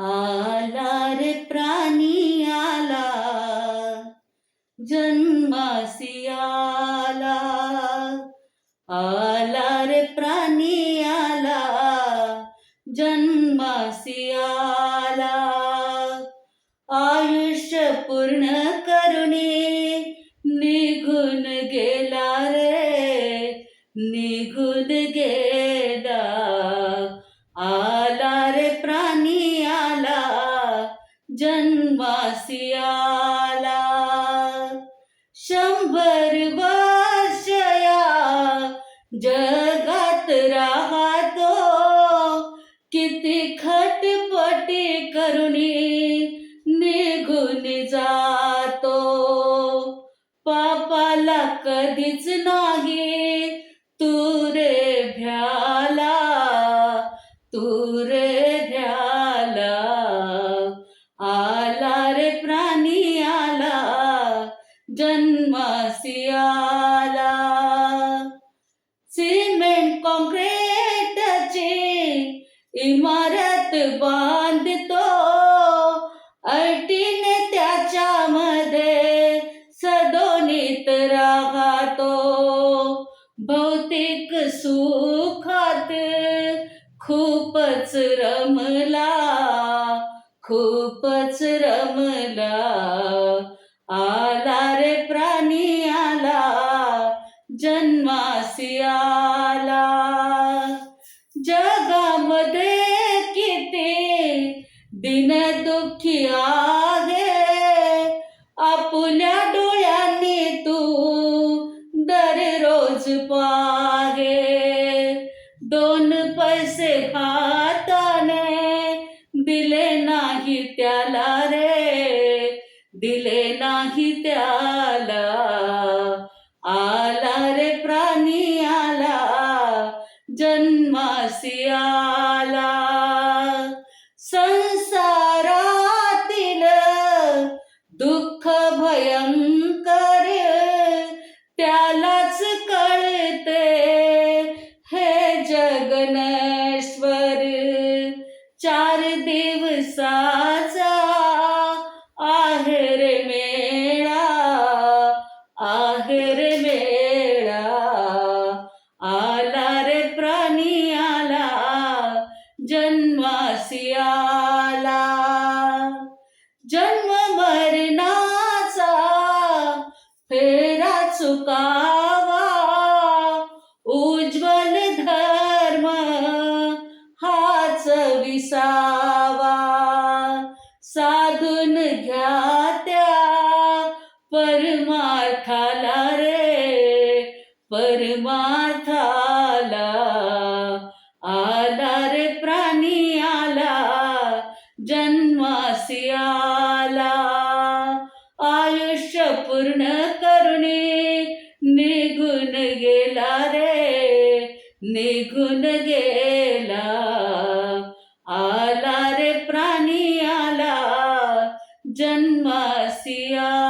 आला रे प्राणी आला जन्मासी आला. आला रे प्राणी आला जन्मासी आला. आयुष्य पूर्ण करुणी निघून गेला रे निघून गेला. जन्मासी शंभर वर्षया जगात राहतो. किती खटपटी करुणी निघून जातो. पापाला कधीच नाही तू रे आला. सिमेंट कॉन्क्रीटची इमारत बांधतो. अटीने त्याच्यामध्ये सदोनीत राहतो. भौतिक सुखात खूपच रमला खूपच रमला. जगामध्ये किती दिन दुःखी आहे? आपल्या डोळ्यांनी तू दररोज पाहे. दोन पैसे हाताने दिले नाही त्याला रे. दिले नाही त्याला जन्मासी आला. संसारातील दुःख भयंकर त्यालाच कळते. हे जगनेश्वर चार दिवसाचा आहेर मेळा आहेर जन्मासी आला जन्म मरणाचा फेरा चुकावा. उज्ज्वल धर्म हाच विसावा. साधून घ्या त्या परमार्थाला. आला. आयुष्य पूर्ण करुणे निघून गेला रे निघून गेला. आला रे प्राणी आला जन्मासिया